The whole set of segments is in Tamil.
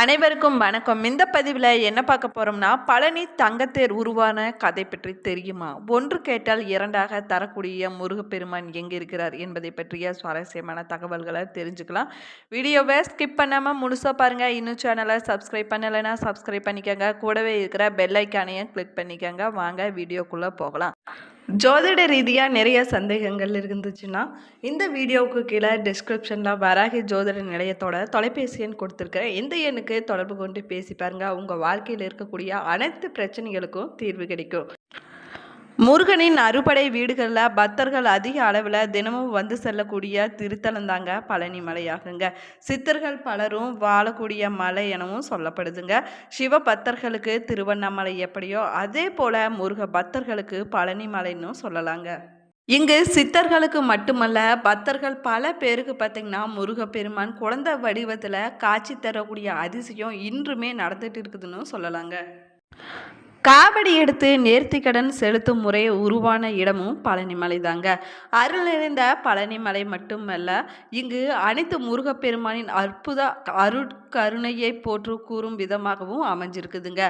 அனைவருக்கும் வணக்கம். இந்த பதிவில் என்ன பார்க்க போகிறோம்னா பழனி தங்கத்தேர் உருவான கதை பற்றி தெரியுமா? ஒன்று கேட்டால் இரண்டாக தரக்கூடிய முருகப்பெருமான் எங்கே இருக்கிறார் என்பதை பற்றிய சுவாரஸ்யமான தகவல்களை தெரிஞ்சுக்கலாம். வீடியோவை ஸ்கிப் பண்ணாமல் முழுசாக பாருங்கள் இன்னும் சேனலை சப்ஸ்கிரைப் பண்ணலைன்னா சப்ஸ்கிரைப் பண்ணிக்கோங்க. கூடவே இருக்கிற பெல் ஐக்கானையும் கிளிக் பண்ணிக்கோங்க. வாங்க வீடியோக்குள்ளே போகலாம். ஜோதிட ரீதியாக நிறைய சந்தேகங்கள் இருந்துச்சுன்னா இந்த வீடியோவுக்கு கீழே டிஸ்கிரிப்ஷனில் வராகி ஜோதிட நிலையத்தோட தொலைபேசி எண் கொடுத்துருக்கேன். இந்த எண்ணுக்கு தொடர்பு கொண்டு பேசி பாருங்கள் உங்கள் வாழ்க்கையில் இருக்கக்கூடிய அனைத்து பிரச்சனைகளுக்கும் தீர்வு கிடைக்கும். முருகனின் அறுபடை வீடுகளில் பக்தர்கள் அதிக அளவில் தினமும் வந்து செல்லக்கூடிய திருத்தலம் தாங்க பழனி மலையாகுங்க சித்தர்கள் பலரும் வாழக்கூடிய மலை எனவும் சொல்லப்படுதுங்க. சிவ பக்தர்களுக்கு திருவண்ணாமலை எப்படியோ அதே போல முருக பக்தர்களுக்கு பழனி மலைன்னு சொல்லலாங்க. இங்கு சித்தர்களுக்கு மட்டுமல்ல பக்தர்கள் பல பேருக்கு பார்த்தீங்கன்னா முருகப்பெருமான் குழந்தை வடிவத்தில் காட்சி தரக்கூடிய அதிசயம் இன்றுமே நடந்துட்டு இருக்குதுன்னு சொல்லலாங்க. காவடி எடுத்து நேர்த்திக்கடன் செலுத்தும் முறை உருவான இடமும் பழனிமலை தாங்க அருள் நிறைந்த பழனிமலை மட்டுமல்ல இங்கு அனைத்து முருகப்பெருமானின் அற்புத அருட்கருணையை போற்று கூறும் விதமாகவும் அமைஞ்சிருக்குதுங்க.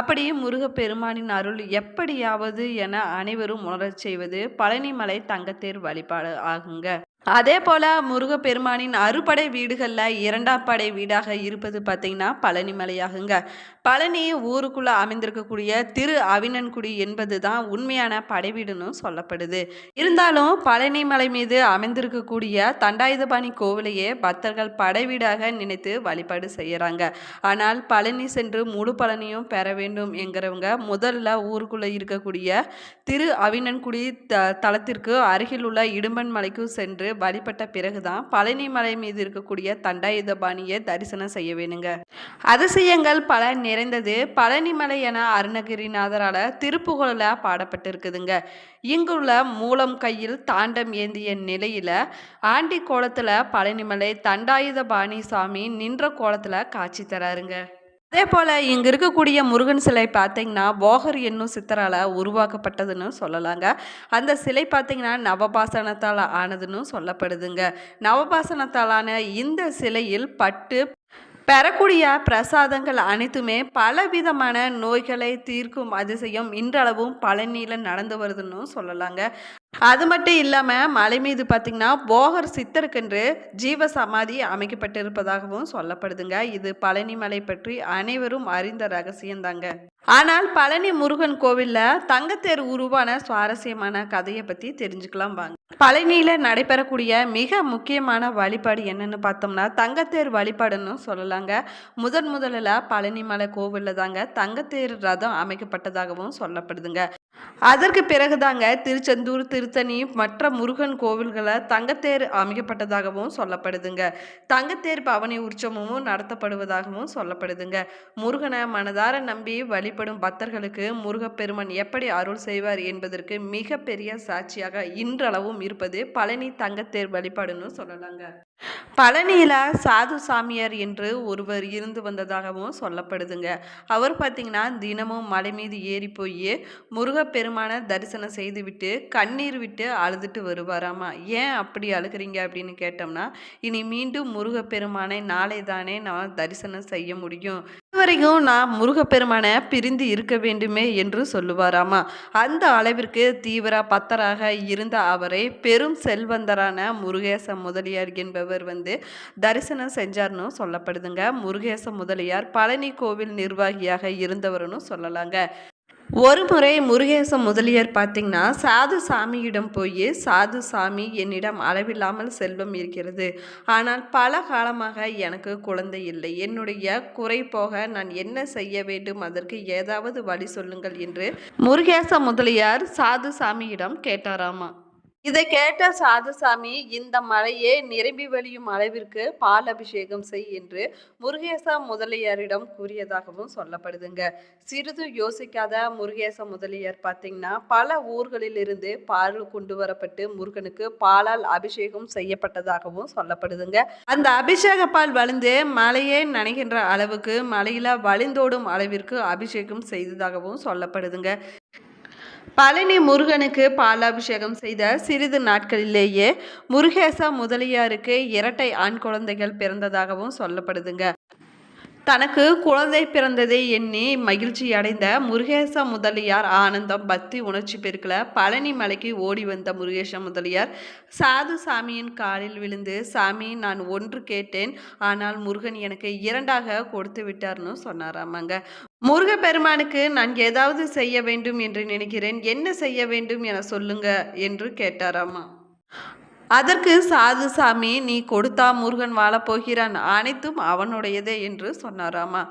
அப்படியே முருகப்பெருமானின் அருள் எப்படியாவது என அனைவரும் உணரச் செய்வது பழனிமலை தங்கத்தேர் வழிபாடு ஆகுங்க. அதே போல முருகப்பெருமானின் அறுபடை வீடுகளில் இரண்டாம் படை வீடாக இருப்பது பார்த்தீங்கன்னா பழனி மலையாகுங்க பழனி ஊருக்குள்ளே அமைந்திருக்கக்கூடிய திரு அவினன்குடி என்பது தான் உண்மையான படை வீடுன்னு சொல்லப்படுது. இருந்தாலும் பழனி மலை மீது அமைந்திருக்கக்கூடிய தண்டாயுதபாணி கோவிலையே பக்தர்கள் படை வீடாக நினைத்து வழிபாடு செய்கிறாங்க ஆனால் பழனி சென்று முழு பழனியும் பெற வேண்டும் என்கிறவங்க முதல்ல ஊருக்குள்ளே இருக்கக்கூடிய திரு அவினன்குடி த தளத்திற்கு அருகில் உள்ள இடும்பன் மலைக்கு சென்று வழிபட்ட பிறகுதான் பழனி மலை மீது இருக்கக்கூடிய தண்டாயுதபாணியை தரிசனம் செய்ய வேணுங்க. அதிசயங்கள் பல நிறைந்தது பழனிமலை என அருணகிரிநாதரால திருப்புகழில் பாடப்பட்டிருக்குதுங்க. இங்குள்ள மூலம் கையில் தாண்டம் ஏந்திய நிலையில ஆண்டி கோலத்துல பழனிமலை தண்டாயுதபாணி சாமி நின்ற கோலத்துல காட்சி தராருங்க. அதே போல் இங்கே இருக்கக்கூடிய முருகன் சிலை பார்த்தீங்கன்னா போகர் என்னும் சித்தரால் உருவாக்கப்பட்டதுன்னு சொல்லலாங்க. அந்த சிலை பார்த்தீங்கன்னா நவபாசனத்தால் ஆனதுன்னு சொல்லப்படுதுங்க. நவபாசனத்தாலான இந்த சிலையில் பட்டு பெறக்கூடிய பிரசாதங்கள் அனைத்துமே பலவிதமான நோய்களை தீர்க்கும் அதிசயம் இன்றளவும் பழனியில் நடந்து வருதுன்னு சொல்லலாங்க. அது மட்டும் இல்லாமல் மலை மீது பார்த்திங்கன்னா போகர் சித்தருக்கென்று ஜீவ சமாதி அமைக்கப்பட்டிருப்பதாகவும் சொல்லப்படுதுங்க. இது பழனி மலை பற்றி அனைவரும் அறிந்த ரகசியம்தாங்க ஆனால் பழனி முருகன் கோவிலில் தங்கத்தேர் உருவான சுவாரஸ்யமான கதையை பற்றி தெரிஞ்சுக்கலாம் வாங்க. பழனியில் நடைபெறக்கூடிய மிக முக்கியமான வழிபாடு என்னன்னு பார்த்தோம்னா தங்கத்தேர் வழிபாடுன்னு சொல்லலாங்க. முதன் முதலில் பழனிமலை கோவிலில் தாங்க தங்கத்தேர் ரதம் அமைக்கப்பட்டதாகவும் சொல்லப்படுதுங்க. அதற்கு பிறகுதாங்க திருச்செந்தூர் திருத்தணி மற்ற முருகன் கோவில்களை தங்கத்தேர் அமைக்கப்பட்டதாகவும் சொல்லப்படுதுங்க. தங்கத்தேர் பவனி உற்சவமும் நடத்தப்படுவதாகவும் சொல்லப்படுதுங்க. முருகனை மனதார நம்பி வழிபடும் பக்தர்களுக்கு முருகப்பெருமன் எப்படி அருள் செய்வார் என்பதற்கு மிகப்பெரிய சாட்சியாக இன்றளவும் இருப்பது பழனி தங்கத்தேர் வழிபாடுன்னு சொல்லலாங்க. பழனியில் சாது சாமியார் என்று ஒருவர் இருந்து வந்ததாகவும் சொல்லப்படுதுங்க. அவர் பார்த்திங்கன்னா தினமும் மலை மீது ஏறி போய் முருகப்பெருமானை தரிசனம் செய்துவிட்டு கண்ணீர் விட்டு அழுதுட்டு வருவாராமா? ஏன் அப்படி அழுகிறீங்க அப்படின்னு கேட்டோம்னா இனி மீண்டும் முருகப்பெருமானை நாளை தானே நான் தரிசனம் செய்ய முடியும். இதுவரைக்கும் நான் முருகப்பெருமானை பிரிந்து இருக்க வேண்டுமே என்று சொல்லுவாராமா? அந்த அளவிற்கு தீவிர பத்தராக இருந்த அவரை பெரும் செல்வந்தரான முருகேச முதலியார் என்பவர் வந்து தரிசனம் செஞ்சார்னு சொல்லப்படுதுங்க. முருகேச முதலியார் பழனி கோவில் நிர்வாகியாக இருந்தவர்னு சொல்லலாங்க. ஒரு முறை முருகேச முதலியார் பார்த்தீங்கன்னா சாது சாமியிடம் போய் சாது சாமி என்னிடம் அளவில்லாமல் செல்வம் இருக்கிறது. ஆனால் பல காலமாக எனக்கு குழந்தை இல்லை. என்னுடைய குறை போக நான் என்ன செய்ய வேண்டும்? அதற்கு ஏதாவது வழி சொல்லுங்கள் என்று முருகேச முதலியார் சாது சாமியிடம் கேட்டாராமா? இதை கேட்ட சாதுசாமி இந்த மலையே நிரம்பி வழியும் அளவிற்கு பால் அபிஷேகம் செய் என்று முருகேசா முதலியாரிடம் கூறியதாகவும் சொல்லப்படுதுங்க. சிறிது யோசிக்காத முருகேச முதலியார் பார்த்தீங்கன்னா பல ஊர்களிலிருந்து பால் கொண்டு வரப்பட்டு முருகனுக்கு பாலால் அபிஷேகம் செய்யப்பட்டதாகவும் சொல்லப்படுதுங்க. அந்த அபிஷேக பால் வழிந்து மலையே நனைகின்ற அளவுக்கு மலையில வழிந்தோடும் அளவிற்கு அபிஷேகம் செய்ததாகவும் சொல்லப்படுதுங்க. பழனி முருகனுக்கு பாலாபிஷேகம் செய்த சிறிது நாட்களிலேயே முருகேசா முதலியாருக்கு இரட்டை ஆண் குழந்தைகள் பிறந்ததாகவும் சொல்லப்படுதுங்க. தனக்கு குழந்தை பிறந்ததை எண்ணி மகிழ்ச்சி அடைந்த முருகேச முதலியார் ஆனந்தம் பக்தி உணர்ச்சி பெருக்கில் பழனி மலைக்கு ஓடி வந்த முருகேச முதலியார் சாது சாமியின் காலில் விழுந்து சாமி நான் ஒன்று கேட்டேன் ஆனால் முருகன் எனக்கு இரண்டாக கொடுத்து விட்டார்னு சொன்னாராமாங்க. முருகப்பெருமானுக்கு நான் ஏதாவது செய்ய வேண்டும் என்று நினைக்கிறேன். என்ன செய்ய வேண்டும் என சொல்லுங்க என்று கேட்டாராமா. அதற்கு சாது சாமி நீ கொடுத்தா முருகன் வாழப் போகிறான் அனைத்தும் அவனுடையதே என்று சொன்னாராமா.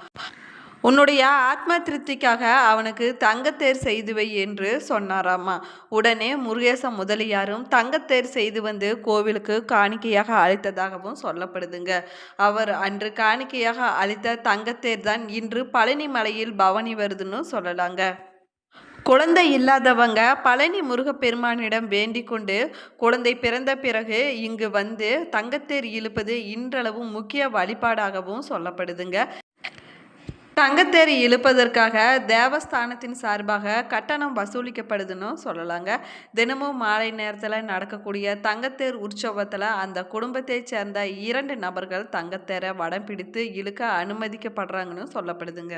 உன்னுடைய ஆத்ம திருப்திக்காக அவனுக்கு தங்கத்தேர் செய்து வை என்று சொன்னாராமா உடனே முருகேச முதலியாரும் தங்கத்தேர் செய்து வந்து கோவிலுக்கு காணிக்கையாக அளித்ததாகவும் சொல்லப்படுதுங்க. அவர் அன்று காணிக்கையாக அளித்த தங்கத்தேர் தான் இன்று பழனி மலையில் பவனி வருதுன்னு சொல்லலாங்க. குழந்தை இல்லாதவங்க பழனி முருகப்பெருமானிடம் வேண்டிக் கொண்டு குழந்தை பிறந்த பிறகு இங்கு வந்து தங்கத்தேர் இழுப்பது இன்றளவும் முக்கிய வழிபாடாகவும் சொல்லப்படுதுங்க. தங்கத்தேர் இழுப்பதற்காக தேவஸ்தானத்தின் சார்பாக கட்டணம் வசூலிக்கப்படுதுன்னு சொல்லலாங்க. தினமும் மாலை நேரத்தில் நடக்கக்கூடிய தங்கத்தேர் உற்சவத்தில் அந்த குடும்பத்தைச் சேர்ந்த இரண்டு நபர்கள் தங்கத்தேரை வடம் பிடித்து இழுக்க அனுமதிக்கப்படுறாங்கன்னு சொல்லப்படுதுங்க.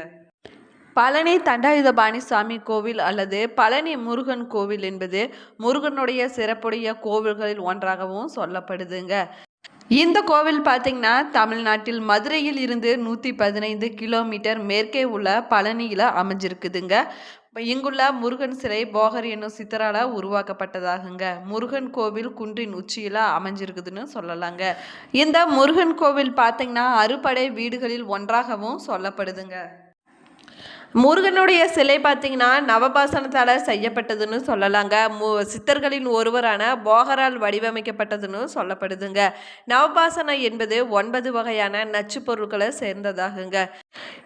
பழனி தண்டாயுதபாணி சுவாமி கோவில் அல்லது பழனி முருகன் கோவில் என்பது முருகனுடைய சிறப்புடைய கோவில்களில் ஒன்றாகவும் சொல்லப்படுதுங்க. இந்த கோவில் பார்த்திங்கன்னா தமிழ்நாட்டில் மதுரையில் இருந்து நூற்றி பதினைந்து கிலோமீட்டர் மேற்கே உள்ள பழனியில் அமைஞ்சிருக்குதுங்க. இங்குள்ள முருகன் சிலை போகர் என்னும் சித்தரால் உருவாக்கப்பட்டதாகுங்க. முருகன் கோவில் குன்றின் உச்சியில் அமைஞ்சிருக்குதுன்னு சொல்லலாங்க. இந்த முருகன் கோவில் பார்த்திங்கன்னா அறுபடை வீடுகளில் ஒன்றாகவும் சொல்லப்படுதுங்க. முருகனுடைய சிலை பார்த்தீங்கன்னா நவபாசனத்தால் செய்யப்பட்டதுன்னு சொல்லலாங்க. மு சித்தர்களின் ஒருவரான போகரால் வடிவமைக்கப்பட்டதுன்னு சொல்லப்படுதுங்க. நவபாசனம் என்பது ஒன்பது வகையான நச்சு பொருட்களை சேர்ந்ததாகுங்க.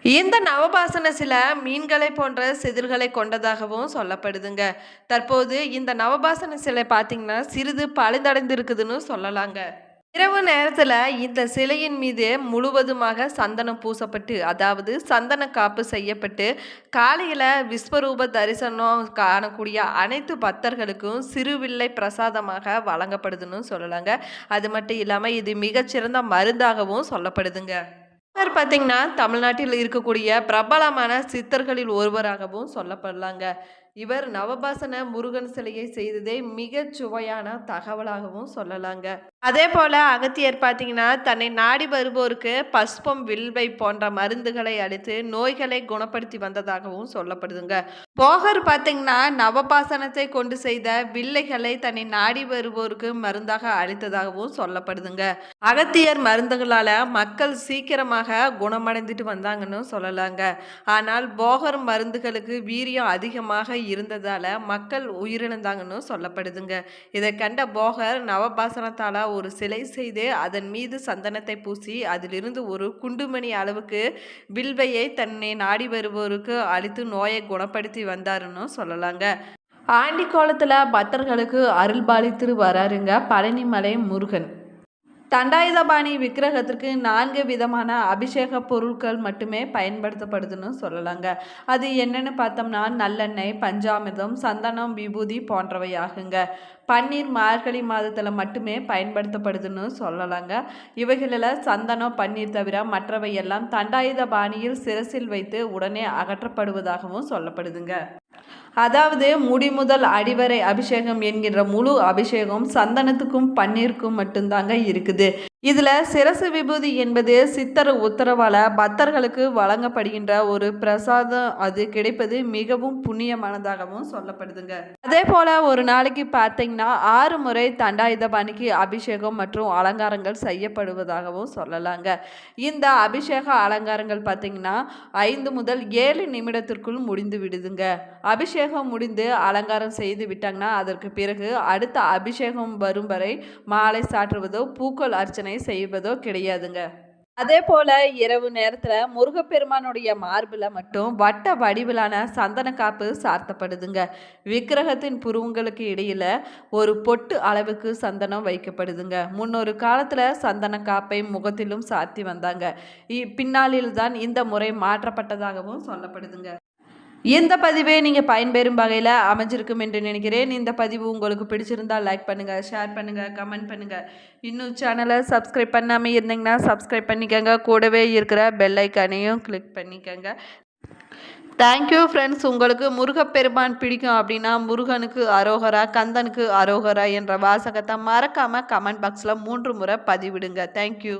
இந்த நவபாசன சில மீன்களை போன்ற செதில்களை கொண்டதாகவும் சொல்லப்படுதுங்க. தற்போது இந்த நவபாசன சிலை பார்த்தீங்கன்னா சிறிது பழுதடைந்திருக்குதுன்னு சொல்லலாங்க. இரவு நேரத்தில் இந்த சிலையின் மீது முழுவதுமாக சந்தனம் பூசப்பட்டு அதாவது சந்தன காப்பு செய்யப்பட்டு காலையில் விஸ்வரூப தரிசனம் காணக்கூடிய அனைத்து பக்தர்களுக்கும் சிறுவில்லை பிரசாதமாக வழங்கப்படுதுன்னு சொல்லலாங்க. அது மட்டும் இல்லாமல் இது மிகச்சிறந்த மருந்தாகவும் சொல்லப்படுதுங்க. இவர் பார்த்தீங்கன்னா தமிழ்நாட்டில் இருக்கக்கூடிய பிரபலமான சித்தர்களில் ஒருவராகவும் சொல்லப்படலாங்க. இவர் நவபாசன முருகன் சிலையை செய்ததே மிகச் சுவையான தகவலாகவும் சொல்லலாங்க. அதே போல அகத்தியர் பார்த்தீங்கன்னா தன்னை நாடி வருவோருக்கு பஸ்பம் வில்வை போன்ற மருந்துகளை அளித்து நோய்களை குணப்படுத்தி வந்ததாகவும் சொல்லப்படுதுங்க. போகர் பார்த்தீங்கன்னா நவபாசனத்தை கொண்டு செய்த வில்லைகளை தன்னை நாடி வருவோருக்கு மருந்தாக அளித்ததாகவும் சொல்லப்படுதுங்க. அகத்தியர் மருந்துகளால் மக்கள் சீக்கிரமாக குணமடைந்துட்டு வந்தாங்கன்னு சொல்லலாங்க. ஆனால் போகர் மருந்துகளுக்கு வீரியம் அதிகமாக இருந்ததால் மக்கள் உயிரிழந்தாங்கன்னு சொல்லப்படுதுங்க. இதை கண்ட போகர் நவபாசனத்தால் ஒரு சிலை செய்து அதன் மீது சந்தனத்தை பூசி அதிலிருந்து ஒரு குண்டுமணி அளவுக்கு வில்வையை தன்னை நாடி வருவோருக்கு அளித்து நோயை குணப்படுத்தி வந்தாருன்னு சொல்லலாங்க. ஆண்டிக்கோலத்தில் பக்தர்களுக்கு அருள் பாலித்து வராருங்க பழனிமலை முருகன். தண்டாயுதபாணி விக்கிரகத்திற்கு நான்கு விதமான அபிஷேக பொருட்கள் மட்டுமே பயன்படுத்தப்படுதுன்னு சொல்லலாங்க. அது என்னென்னு பார்த்தோம்னா நல்லெண்ணெய் பஞ்சாமிர்தம் சந்தனம் விபூதி போன்றவை ஆகுங்க பன்னீர் மார்கழி மாதத்தில் மட்டுமே பயன்படுத்தப்படுதுன்னு சொல்லலாங்க. இவைகளில் சந்தனம் பன்னீர் தவிர மற்றவை எல்லாம் தண்டாயுத பாணியில் சிரசில் வைத்து உடனே அகற்றப்படுவதாகவும் சொல்லப்படுதுங்க. அதாவது முடி முதல் அடிவரை அபிஷேகம் என்கின்ற முழு அபிஷேகம் சந்தனத்துக்கும் பன்னீருக்கும் மட்டும்தாங்க இருக்குது. இதில் சிரசு விபூதி என்பது சித்தர் உத்தரவால் பக்தர்களுக்கு வழங்கப்படுகின்ற ஒரு பிரசாதம் அது கிடைப்பது மிகவும் புண்ணியமானதாகவும் சொல்லப்படுதுங்க. அதே போல் ஒரு நாளைக்கு பார்த்தீங்கன்னா ஆறு முறை தண்டாயுதபாணிக்கு அபிஷேகம் மற்றும் அலங்காரங்கள் செய்யப்படுவதாகவும் சொல்லலாங்க. இந்த அபிஷேக அலங்காரங்கள் பார்த்தீங்கன்னா ஐந்து முதல் ஏழு நிமிடத்திற்குள் முடிந்து விடுதுங்க. அபிஷேக அபிஷேகம் முடிந்து அலங்காரம் செய்து விட்டாங்கன்னா அதற்கு பிறகு அடுத்த அபிஷேகம் வரும் வரை மாலை சாற்றுவதோ பூக்கள் அர்ச்சனை செய்வதோ கிடையாதுங்க. அதே போல இரவு நேரத்தில் முருகப்பெருமானுடைய மார்பில் மட்டும் வட்ட வடிவிலான சந்தன காப்பு சார்த்தப்படுதுங்க. விக்கிரகத்தின் புருவங்களுக்கு இடையில ஒரு பொட்டு அளவுக்கு சந்தனம் வைக்கப்படுதுங்க. முன்னொரு காலத்தில் சந்தன காப்பை முகத்திலும் சாத்தி வந்தாங்க. இ- பின்னாளில் தான் இந்த முறை மாற்றப்பட்டதாகவும் சொல்லப்படுதுங்க. இந்த பதிவே நீங்கள் பயன்பெறும் வகையில் அமைஞ்சிருக்கும் என்று நினைக்கிறேன். இந்த பதிவு உங்களுக்கு பிடிச்சிருந்தால் லைக் பண்ணுங்கள் ஷேர் பண்ணுங்கள் கமெண்ட் பண்ணுங்கள் இன்னும் சேனலை சப்ஸ்கிரைப் பண்ணாமல் இருந்தீங்கன்னா சப்ஸ்கிரைப் பண்ணிக்கோங்க. கூடவே இருக்கிற பெல் ஐக்கானையும் கிளிக் பண்ணிக்கோங்க. தேங்க்யூ ஃப்ரெண்ட்ஸ் உங்களுக்கு முருகப்பெருமான் பிடிக்கும் அப்படின்னா முருகனுக்கு அரோகரா கந்தனுக்கு அரோகரா என்ற வாசகத்தை மறக்காமல் கமெண்ட் பாக்ஸில் மூன்று முறை பதிவிடுங்க. தேங்க்யூ